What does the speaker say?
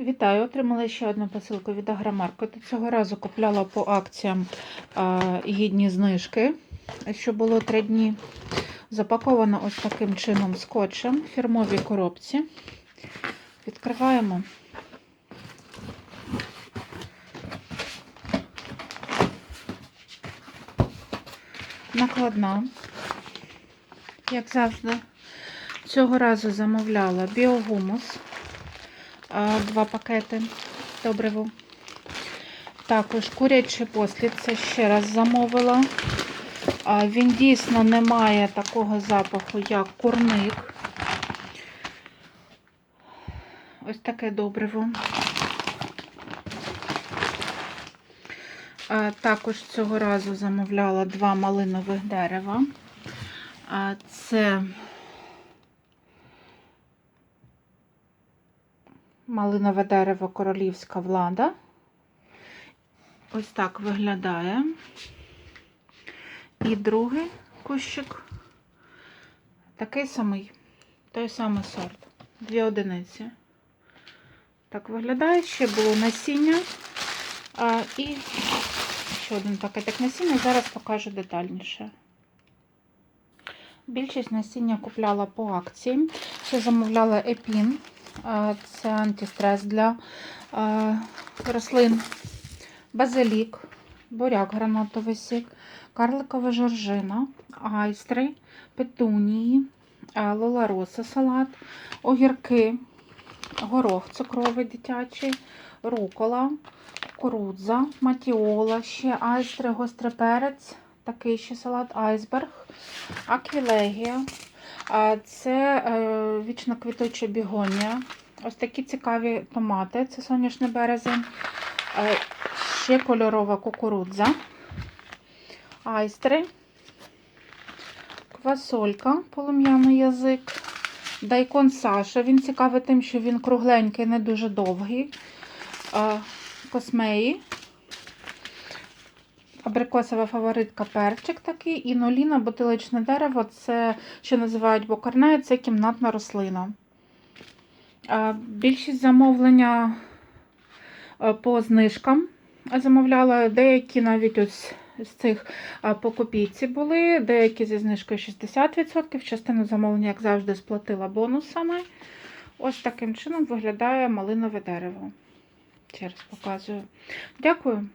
Вітаю, отримала ще одну посилку від Агромаркету. Цього разу купляла по акціям гідні знижки, що було три дні. Запаковано ось таким чином скотчем в фірмовій коробці. Відкриваємо. Накладна, як завжди. Цього разу замовляла біогумус. Два пакети добриво. Також курячий послід, це ще раз замовила. Він дійсно не має такого запаху, як курник. Ось таке добриво. Також цього разу замовляла два малинових дерева. Це малинове дерево королівська влада. Ось так виглядає. І другий кущик такий самий, той самий сорт. Дві одиниці. Так виглядає, ще було насіння. А, і ще один пакетик насіння. Зараз покажу детальніше. Більшість насіння купляла по акції. Ще замовляла епін. Це антистрес для рослин, базилік, буряк гранатовий сік, карликова жоржина, айстри, петунії, лолароса салат, огірки, горох цукровий дитячий, рукола, кукурудза, матіола, ще айстри, гострий перець, такий ще салат, айсберг, аквілегія. Це е, вічно квітуча бігонія. Ось такі цікаві томати. Це соняшний березень. Е, Ще кольорова кукурудза. Айстри. Квасолька, полум'яний язик. Дайкон Саша. Він цікавий тим, що він кругленький, не дуже довгий. Е, Космеї. Абрикосова фаворитка перчик такий. І ноліна, бутилочне дерево, це, що називають бокарнею, це кімнатна рослина. Більшість замовлення по знижкам замовляла, деякі навіть ось з цих по копійці були, деякі зі знижкою 60%, частину замовлення, як завжди, сплатила бонусами. Ось таким чином виглядає малинове дерево. Ще раз показую. Дякую.